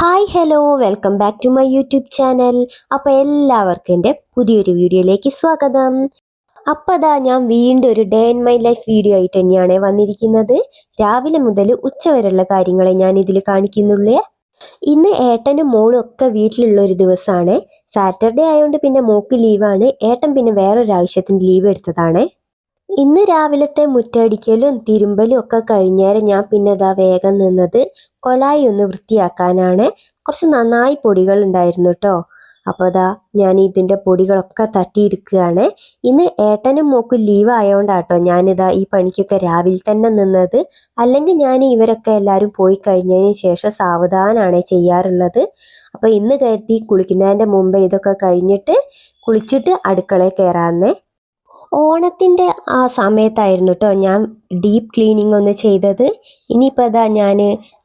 Hi hello welcome back to my YouTube channel. അപ്പോൾ എല്ലാവർക്കും എന്റെ പുതിയൊരു വീഡിയോയിലേക്ക് സ്വാഗതം. അപ്പോൾ അതാ ഞാൻ വീണ്ടും ഒരു day in my life video ആയിട്ട് തന്നെയാണ് വന്നിരിക്കുന്നത്. രാവിലെ മുതൽ ഉച്ച വരെയുള്ള കാര്യങ്ങളെ ഞാൻ ഇതിൽ കാണിക്കുന്നുള്ളൂ. ഇന്ന് ഏട്ടനും മോളും ഒക്കെ വീട്ടിലുള്ള ഒരു ദിവസമാണ്. സാറ്റർഡേ ആയതുകൊണ്ട് പിന്നെ മോക്ക് ലീവാണ്. ഏട്ടൻ പിന്നെ വേറൊരു ആവശ്യത്തിന് ലീവ് എടുത്തതാണ്. ഇന്ന് രാവിലത്തെ മുറ്റടിക്കലും തിരുമ്പലും ഒക്കെ കഴിഞ്ഞേരം ഞാൻ പിന്നെ ഇതാ വേഗം നിന്നത് കൊലായി ഒന്ന് വൃത്തിയാക്കാനാണ്. കുറച്ച് നന്നായി പൊടികൾ ഉണ്ടായിരുന്നു കേട്ടോ അപ്പോൾ ഇതാ ഞാൻ ഇതിന്റെ പൊടികളൊക്കെ തട്ടിയെടുക്കുകയാണ്. ഇന്ന് ഏട്ടനും മോക്കും ലീവ് ആയതുകൊണ്ടാട്ടോ ഞാനിതാ ഈ പണിക്കൊക്കെ രാവിലെ തന്നെ നിന്നത്. അല്ലെങ്കിൽ ഞാൻ ഇവരൊക്കെ എല്ലാവരും പോയി കഴിഞ്ഞതിന് ശേഷം സാവധാനമാണ് ചെയ്യാറുള്ളത്. അപ്പോൾ ഇന്ന് കരുതി കുളിക്കുന്നതിന്റെ മുമ്പ് ഇതൊക്കെ കഴിഞ്ഞിട്ട് കുളിച്ചിട്ട് അടുക്കളയിൽ കയറാമെന്നേ. ഓണത്തിന്റെ ആ സമയത്തായിരുന്നു കേട്ടോ ഞാൻ ഡീപ്പ് ക്ലീനിങ് ഒന്ന് ചെയ്തത്. ഇനിയിപ്പോൾ അതാ ഞാൻ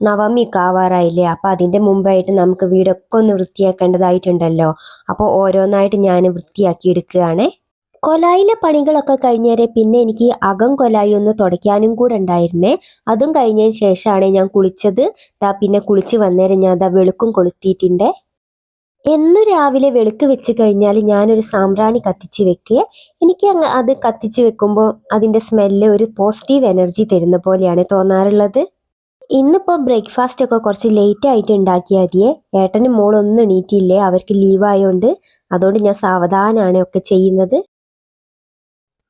നവമി കാവാറായില്ലേ അപ്പോൾ അതിന്റെ മുമ്പായിട്ട് നമുക്ക് വീടൊക്കെ ഒന്ന് വൃത്തിയാക്കേണ്ടതായിട്ടുണ്ടല്ലോ. അപ്പോൾ ഓരോന്നായിട്ട് ഞാൻ വൃത്തിയാക്കി എടുക്കുകയാണ്. കൊലായിലെ പണികളൊക്കെ കഴിഞ്ഞേരെ പിന്നെ എനിക്ക് അകം കൊലായി ഒന്ന് തുടയ്ക്കാനും കൂടെ ഉണ്ടായിരുന്നേ. അതും കഴിഞ്ഞതിന് ശേഷമാണ് ഞാൻ കുളിച്ചത്. ദാ പിന്നെ കുളിച്ച് വന്നേരം ഞാൻ ദാ വെളുക്കും കൊളുത്തിയിട്ടുണ്ട്. എന്നു രാവിലെ വെളുക്ക് വെച്ച് കഴിഞ്ഞാൽ ഞാനൊരു സാമ്പ്രാണി കത്തിച്ച് വെക്കുക എനിക്ക് അങ്ങ് അത് കത്തിച്ച് വെക്കുമ്പോൾ അതിന്റെ സ്മെല്ല് ഒരു പോസിറ്റീവ് എനർജി തരുന്ന പോലെയാണ് തോന്നാറുള്ളത്. ഇന്നിപ്പോൾ ബ്രേക്ക്ഫാസ്റ്റ് ഒക്കെ കുറച്ച് ലേറ്റ് ആയിട്ട് ഉണ്ടാക്കിയാൽ മതിയേ. ഏട്ടനും മോളൊന്നും എണീറ്റില്ലേ? അവർക്ക് ലീവായതുകൊണ്ട് അതുകൊണ്ട് ഞാൻ സാവധാനമാണ് ഒക്കെ ചെയ്യുന്നത്.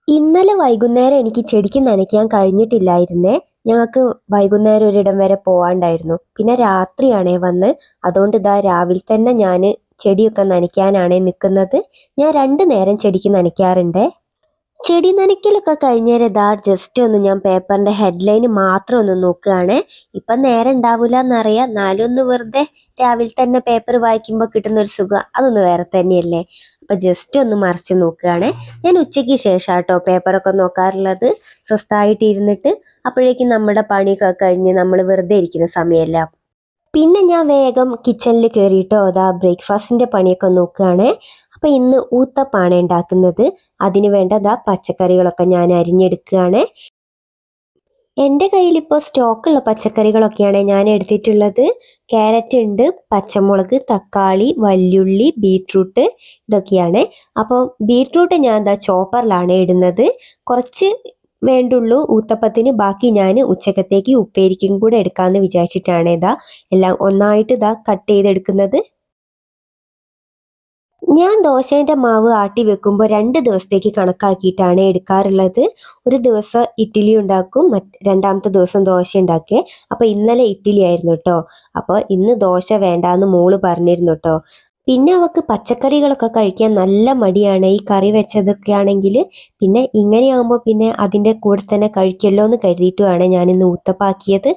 ഇന്നലെ വൈകുന്നേരം എനിക്ക് ചെടിക്ക് നനയ്ക്കാൻ കഴിഞ്ഞിട്ടില്ലായിരുന്നേ. ഞങ്ങൾക്ക് വൈകുന്നേരം ഒരിടം വരെ പോവാണ്ടായിരുന്നു. പിന്നെ രാത്രിയാണേ വന്ന്. അതുകൊണ്ട് ഇതാ രാവിലെ തന്നെ ഞാൻ ചെടിയൊക്കെ നനയ്ക്കാനാണ് നിൽക്കുന്നത് ഞാൻ രണ്ട് നേരം ചെടിക്ക് നനയ്ക്കാറുണ്ട്. ചെടി നനയ്ക്കലൊക്കെ കഴിഞ്ഞേരം ഇതാ ജസ്റ്റ് ഒന്ന് ഞാൻ പേപ്പറിന്റെ ഹെഡ്ലൈൻ മാത്രം ഒന്ന് നോക്കുകയാണ്. ഇപ്പം നേരം ഉണ്ടാവില്ല എന്നറിയാം എന്നാലും ഒന്ന് വെറുതെ രാവിലെ തന്നെ പേപ്പർ വായിക്കുമ്പോൾ കിട്ടുന്ന ഒരു സുഖം. അതൊന്ന് വേറെ തന്നെയല്ലേ. അപ്പം ജസ്റ്റ് ഒന്ന് മറിച്ച് നോക്കുകയാണ്. ഞാൻ ഉച്ചയ്ക്ക് ശേഷം കേട്ടോ പേപ്പറൊക്കെ നോക്കാറുള്ളത്. സ്വസ്ഥമായിട്ട് ഇരുന്നിട്ട് അപ്പോഴേക്കും നമ്മുടെ പണിയൊക്കെ കഴിഞ്ഞ് നമ്മൾ വെറുതെ ഇരിക്കുന്ന സമയമല്ല. പിന്നെ ഞാൻ വേഗം കിച്ചണിൽ കയറിയിട്ടോ അതാ ബ്രേക്ക്ഫാസ്റ്റിന്റെ പണിയൊക്കെ നോക്കുകയാണ്. അപ്പോൾ ഇന്ന് ഊത്തപ്പാണ് ഉണ്ടാക്കുന്നത്. അതിന് വേണ്ട അതാ പച്ചക്കറികളൊക്കെ ഞാൻ അരിഞ്ഞെടുക്കുകയാണ്. എന്റെ കയ്യിൽ ഇപ്പോൾ സ്റ്റോക്കുള്ള പച്ചക്കറികളൊക്കെയാണ് ഞാൻ എടുത്തിട്ടുള്ളത്. ക്യാരറ്റ് ഉണ്ട് പച്ചമുളക് തക്കാളി വല്യുള്ളി ബീട്രൂട്ട് ഇതൊക്കെയാണ്. അപ്പോൾ ബീട്രൂട്ട് ഞാൻ എന്താ ചോപ്പറിലാണ് ഇടുന്നത്. കുറച്ച് വേണ്ടുള്ളൂ. ഊത്തപ്പത്തിന് ബാക്കി ഞാൻ ഉച്ചക്കത്തേക്ക് ഉപ്പേരിക്കും കൂടെ എടുക്കാമെന്ന് വിചാരിച്ചിട്ടാണ് ഇതാ എല്ലാം ഒന്നായിട്ട് ഇതാ കട്ട് ചെയ്തെടുക്കുന്നത്. ഞാൻ ദോശേന്റെ മാവ് ആട്ടി വെക്കുമ്പോൾ രണ്ട് ദിവസത്തേക്ക് കണക്കാക്കിയിട്ടാണ് എടുക്കാറുള്ളത്. ഒരു ദിവസം ഇഡ്ഡലി ഉണ്ടാക്കും രണ്ടാമത്തെ ദിവസം ദോശ ഉണ്ടാക്കിയേ അപ്പോൾ ഇന്നലെ ഇഡ്ഡലി ആയിരുന്നു കേട്ടോ അപ്പോൾ ഇന്ന് ദോശ വേണ്ടാന്ന് മോൾ പറഞ്ഞിരുന്നു കേട്ടോ പിന്നെ അവക്ക് പച്ചക്കറികളൊക്കെ കഴിക്കാൻ നല്ല മടിയാണ്. ഈ കറി വെച്ചതൊക്കെ ആണെങ്കിൽ പിന്നെ ഇങ്ങനെയാകുമ്പോൾ പിന്നെ അതിന്റെ കൂടെ തന്നെ കഴിക്കല്ലോ എന്ന് കരുതിയിട്ടുമാണ് ഞാനിന്ന് ഊത്തപ്പാക്കിയത്.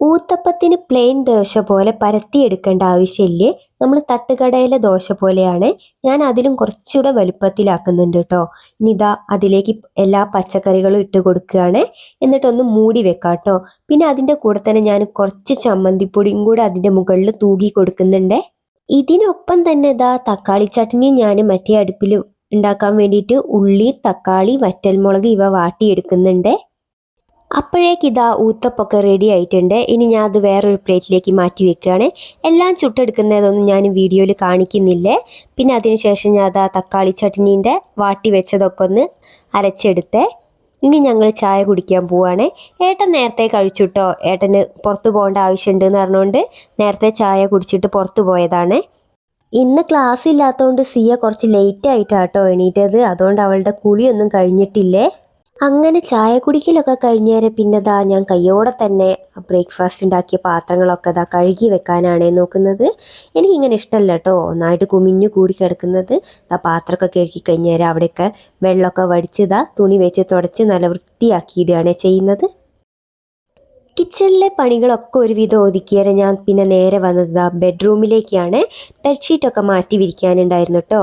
ഊത്തപ്പത്തിന് പ്ലെയിൻ ദോശ പോലെ പരത്തിയെടുക്കേണ്ട ആവശ്യമില്ലേ. നമ്മൾ തട്ടുകടയിലെ ദോശ പോലെയാണ്. ഞാൻ അതിലും കുറച്ചുകൂടെ വലുപ്പത്തിലാക്കുന്നുണ്ട് കേട്ടോ. ഇനി അതിലേക്ക് എല്ലാ പച്ചക്കറികളും ഇട്ട് കൊടുക്കുകയാണ്. എന്നിട്ടൊന്ന് മൂടി വെക്കാം കേട്ടോ. പിന്നെ അതിന്റെ കൂടെ തന്നെ ഞാൻ കുറച്ച് ചമ്മന്തിപ്പൊടിയും കൂടെ അതിന്റെ മുകളിൽ തൂകി കൊടുക്കുന്നുണ്ട്. ഇതിനൊപ്പം തന്നെ ഇതാ തക്കാളി ചട്നി ഞാൻ മറ്റേ അടുപ്പിൽ ഉണ്ടാക്കാൻ വേണ്ടിയിട്ട് ഉള്ളി തക്കാളി വറ്റൽമുളക് ഇവ വാട്ടിയെടുക്കുന്നുണ്ട്. അപ്പോഴേക്ക് ഇതാ ഊത്തപ്പൊക്കെ റെഡി ആയിട്ടുണ്ട്. ഇനി ഞാൻ അത് വേറൊരു പ്ലേറ്റിലേക്ക് മാറ്റി വെക്കുകയാണ്. എല്ലാം ചുട്ടെടുക്കുന്നതൊന്നും ഞാൻ വീഡിയോയിൽ കാണിക്കുന്നില്ലേ. പിന്നെ അതിനുശേഷം ഞാൻ അതാ തക്കാളി ചട്നീന്റെ വാട്ടി വെച്ചതൊക്കെ ഒന്ന് അരച്ചെടുത്തേ. ഇനി ഞങ്ങൾ ചായ കുടിക്കാൻ പോവാണ്. ഏട്ടൻ നേരത്തെ കഴിച്ചുട്ടോ? ഏട്ടന് പുറത്തു പോകേണ്ട ആവശ്യമുണ്ട് എന്ന് പറഞ്ഞുകൊണ്ട് നേരത്തെ ചായ കുടിച്ചിട്ട് പുറത്തു പോയതാണ്. ഇന്ന് ക്ലാസ് ഇല്ലാത്തതുകൊണ്ട് സിയ കുറച്ച് ലേറ്റ് ആയിട്ടാട്ടോ എണീറ്റത്. അതുകൊണ്ട് അവളുടെ കുളിയൊന്നും കഴിഞ്ഞിട്ടില്ലേ? അങ്ങനെ ചായ കുടിക്കലൊക്കെ കഴിഞ്ഞേരെ പിന്നെ ദാ ഞാൻ കയ്യോടെ തന്നെ ബ്രേക്ക്ഫാസ്റ്റ് ഉണ്ടാക്കിയ പാത്രങ്ങളൊക്കെ ദാ കഴുകി വെക്കാനാണ് നോക്കുന്നത്. എനിക്കിങ്ങനെ ഇഷ്ടമല്ല കേട്ടോ ഒന്നായിട്ട് കുമിഞ്ഞു കൂടി കിടക്കുന്നത്. ആ പാത്രമൊക്കെ കഴുകി കഴിഞ്ഞേരെ അവിടെയൊക്കെ വെള്ളമൊക്കെ വടിച്ച് തുണി വെച്ച് തുടച്ച് നല്ല വൃത്തിയാക്കിയിടുകയാണ് ചെയ്യുന്നത്. കിച്ചണിലെ പണികളൊക്കെ ഒരുവിധം ഒതുക്കിയാൽ ഞാൻ പിന്നെ നേരെ വന്നത് ബെഡ്റൂമിലേക്കാണ്. ബെഡ്ഷീറ്റൊക്കെ മാറ്റി വിരിക്കാനുണ്ടായിരുന്നു കേട്ടോ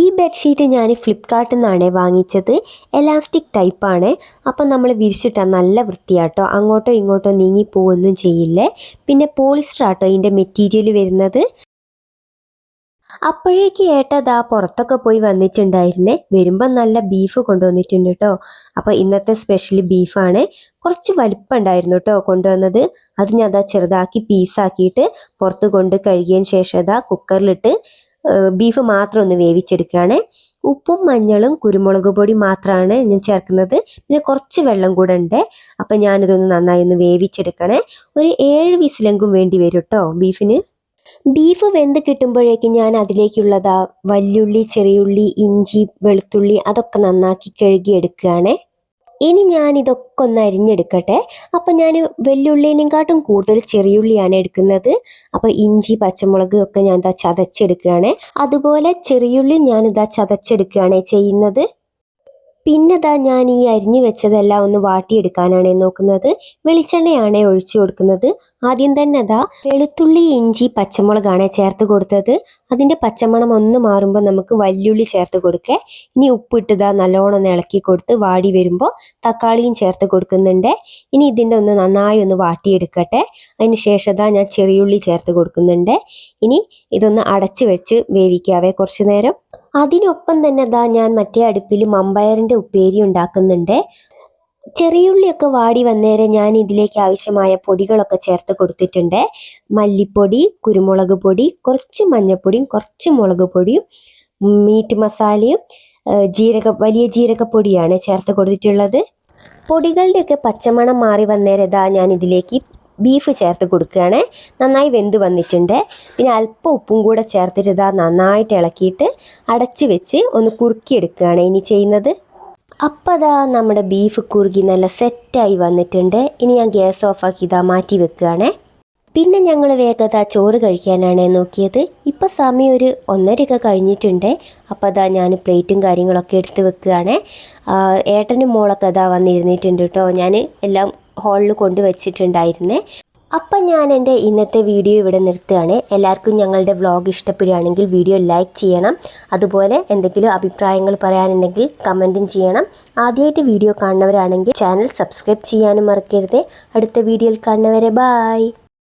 ഈ ബെഡ്ഷീറ്റ് ഞാൻ ഫ്ലിപ്കാർട്ടിൽ നിന്നാണ് വാങ്ങിച്ചത്. എലാസ്റ്റിക് ടൈപ്പാണ് അപ്പം നമ്മൾ വിരിച്ചിട്ടാൽ നല്ല വൃത്തിയാട്ടോ അങ്ങോട്ടോ ഇങ്ങോട്ടോ നീങ്ങി പോവൊന്നും ചെയ്യില്ലേ. പിന്നെ പോളിസ്റ്റർ ആട്ടോ ഇതിന്റെ മെറ്റീരിയൽ വരുന്നത്. അപ്പോഴേക്ക് ഏട്ടതാ പുറത്തൊക്കെ പോയി വന്നിട്ടുണ്ടായിരുന്നേ. വരുമ്പം നല്ല ബീഫ് കൊണ്ടുവന്നിട്ടുണ്ട് കേട്ടോ അപ്പോൾ ഇന്നത്തെ സ്പെഷ്യൽ ബീഫാണ് കുറച്ച് വലിപ്പം ഉണ്ടായിരുന്നു കേട്ടോ കൊണ്ടുവന്നത്. അത് ഞാൻ അതാ ചെറുതാക്കി പീസാക്കിയിട്ട് പുറത്ത് കൊണ്ട് കഴുകിയതിന് ശേഷം അതാ കുക്കറിലിട്ട് ബീഫ് മാത്രം ഒന്ന് വേവിച്ചെടുക്കുകയാണ്. ഉപ്പും മഞ്ഞളും കുരുമുളക് പൊടി മാത്രമാണ് ഞാൻ ചേർക്കുന്നത്. പിന്നെ കുറച്ച് വെള്ളം കൂടെ ഉണ്ട്. അപ്പം ഞാനിതൊന്ന് നന്നായി ഒന്ന് വേവിച്ചെടുക്കണേ. ഒരു ഏഴ് വിസിലെങ്കും വേണ്ടി വരും കേട്ടോ ബീഫിന് ബീഫ് വെന്ത് കിട്ടുമ്പോഴേക്കും ഞാൻ അതിലേക്കുള്ളതാ വല്യുള്ളി ചെറിയുള്ളി ഇഞ്ചി വെളുത്തുള്ളി അതൊക്കെ നന്നാക്കി കഴുകി എടുക്കുകയാണേ ഇനി ഞാൻ ഇതൊക്കെ ഒന്ന് അരിഞ്ഞെടുക്കട്ടെ. അപ്പം ഞാൻ വെല്ലുള്ളിനെക്കാട്ടും കൂടുതൽ ചെറിയുള്ളിയാണ് എടുക്കുന്നത്. അപ്പോൾ ഇഞ്ചി പച്ചമുളക് ഒക്കെ ഞാൻ ഇതാ ചതച്ചെടുക്കുകയാണ്. അതുപോലെ ചെറിയുള്ളി ഞാൻ ഇതാ ചതച്ചെടുക്കുകയാണ് ചെയ്യുന്നത്. പിന്നെ ദാ ഞാൻ ഈ അരിഞ്ഞു വെച്ചതെല്ലാം ഒന്ന് വാട്ടിയെടുക്കാനാണ് നോക്കുന്നത്. വെളിച്ചെണ്ണയാണ് ഒഴിച്ചു കൊടുക്കുന്നത്. ആദ്യം തന്നെ അതാ വെളുത്തുള്ളി ഇഞ്ചി പച്ചമുളകാണ് ചേർത്ത് കൊടുത്തത്. അതിന്റെ പച്ചമണം ഒന്ന് മാറുമ്പോൾ നമുക്ക് വല്യുള്ളി ചേർത്ത് കൊടുക്കേ. ഇനി ഉപ്പിട്ടതാ നല്ലോണം ഇളക്കി കൊടുത്ത് വാടി വരുമ്പോൾ തക്കാളിയും ചേർത്ത് കൊടുക്കുന്നുണ്ട്. ഇനി ഇതിന്റെ ഒന്ന് നന്നായി ഒന്ന് വാട്ടിയെടുക്കട്ടെ. അതിന് ശേഷം ഞാൻ ചെറിയുള്ളി ചേർത്ത് കൊടുക്കുന്നുണ്ട്. ഇനി ഇതൊന്ന് അടച്ച് വെച്ച് വേവിക്കാവേ കുറച്ച് നേരം. അതിനൊപ്പം തന്നെ ദാ ഞാൻ മറ്റേ അടുപ്പിൽ മമ്പയറിന്റെ ഉപ്പേരി ഉണ്ടാക്കുന്നുണ്ട്. ചെറിയുള്ളിയൊക്കെ വാടി വന്നേരം ഞാൻ ഇതിലേക്ക് ആവശ്യമായ പൊടികളൊക്കെ ചേർത്ത് കൊടുത്തിട്ടുണ്ട്. മല്ലിപ്പൊടി കുരുമുളക് പൊടി കുറച്ച് മഞ്ഞൾപ്പൊടിയും കുറച്ച് മുളക് പൊടിയും മീറ്റ് മസാലയും ജീരക വലിയ ജീരകപ്പൊടിയാണ് ചേർത്ത് കൊടുത്തിട്ടുള്ളത്. പൊടികളുടെയൊക്കെ പച്ചമണം മാറി വന്നേരം ഇതാ ഞാൻ ഇതിലേക്ക് ബീഫ് ചേർത്ത് കൊടുക്കുകയാണ്. നന്നായി വെന്ത് വന്നിട്ടുണ്ട്. പിന്നെ അല്പം ഉപ്പും കൂടെ ചേർത്തിട്ട് ഇതാ നന്നായിട്ട് ഇളക്കിയിട്ട് അടച്ച് വെച്ച് ഒന്ന് കുറുക്കിയെടുക്കുകയാണ് ഇനി ചെയ്യുന്നത്. അപ്പം അതാ നമ്മുടെ ബീഫ് കുറുകി നല്ല സെറ്റായി വന്നിട്ടുണ്ട്. ഇനി ഞാൻ ഗ്യാസ് ഓഫാക്കി ഇതാ മാറ്റി വെക്കുകയാണേ. പിന്നെ ഞങ്ങൾ വേഗത ചോറ് കഴിക്കാനാണ് നോക്കിയത്. ഇപ്പം സമയം ഒരു ഒന്നരയൊക്കെ കഴിഞ്ഞിട്ടുണ്ട്. അപ്പോൾ അതാ ഞാൻ പ്ലേറ്റും കാര്യങ്ങളൊക്കെ എടുത്ത് വെക്കുകയാണ്. ഏട്ടനും മോളൊക്കെ അതാ വന്നിരുന്നിട്ടുണ്ട് കേട്ടോ. ഞാൻ എല്ലാം ഹാളിൽ കൊണ്ടുവച്ചിട്ടുണ്ടായിരുന്നേ അപ്പം ഞാൻ എന്റെ ഇന്നത്തെ വീഡിയോ ഇവിടെ നിർത്തുകയാണ്. എല്ലാവർക്കും ഞങ്ങളുടെ വ്ളോഗ് ഇഷ്ടപ്പെടുകയാണെങ്കിൽ വീഡിയോ ലൈക്ക് ചെയ്യണം. അതുപോലെ എന്തെങ്കിലും അഭിപ്രായങ്ങൾ പറയാനുണ്ടെങ്കിൽ കമന്റും ചെയ്യണം. ആദ്യമായിട്ട് വീഡിയോ കാണുന്നവരാണെങ്കിൽ ചാനൽ സബ്സ്ക്രൈബ് ചെയ്യാനും മറക്കരുത്. അടുത്ത വീഡിയോയിൽ കാണുന്നവരെ ബായ്